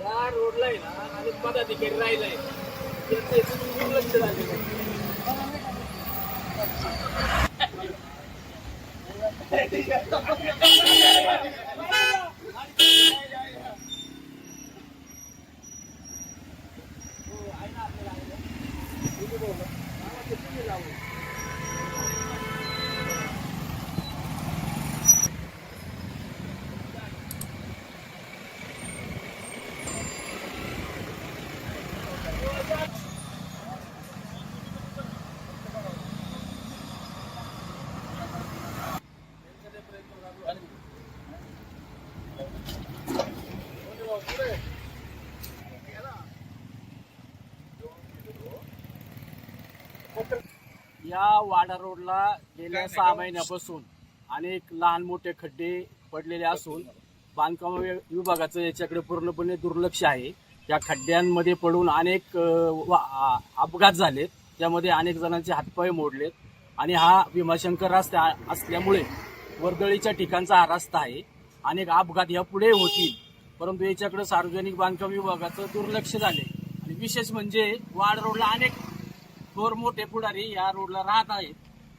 या रोडला आहे ना आणि पदाधिकारी राहिलाय त्यांचं इथून दुर्लक्ष झालेलं हो, आहे. या वाडा रोडला गेल्या सहा महिन्यापासून अनेक लहान मोठे खड्डे पडलेले असून बांधकाम विभागाचं याच्याकडे पूर्णपणे दुर्लक्ष आहे. त्या खड्ड्यांमध्ये पडून अनेक अपघात झालेत. त्यामध्ये अनेक जणांचे हातपाय मोडलेत. आणि हा भीमाशंकर रस्ता असल्यामुळे वर्दळीच्या ठिकाणचा हा रस्ता आहे. अनेक अपघात यापुढे होतील. परंतु याच्याकडे सार्वजनिक बांधकाम विभागाचं दुर्लक्ष झाले आणि विशेष म्हणजे वाड रोडला अनेक थोर मोठे पुढारी या रोडला राहत आहेत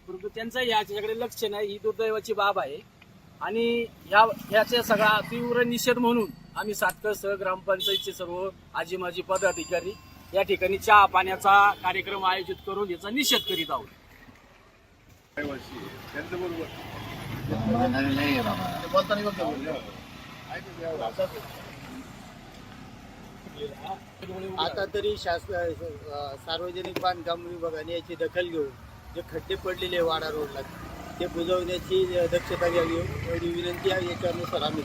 परंतु त्यांचं याच्याकडे लक्ष नाही ही दुर्दैवाची बाब आहे आणि ह्या ह्याचा सगळा तीव्र निषेध म्हणून आम्ही सातकसह ग्रामपंचायतचे सर्व आजी माजी पदाधिकारी या ठिकाणी चहा पाण्याचा कार्यक्रम आयोजित करून याचा निषेध करीत आहोत आता तरी शासन सार्वजनिक बांधकाम विभागाने याची दखल घेऊन जे खड्डे पडलेले आहे वाडा रोडला ते बुजवण्याची दक्षता घ्यावी एवढी विनंती आहे याच्यानुसार आम्ही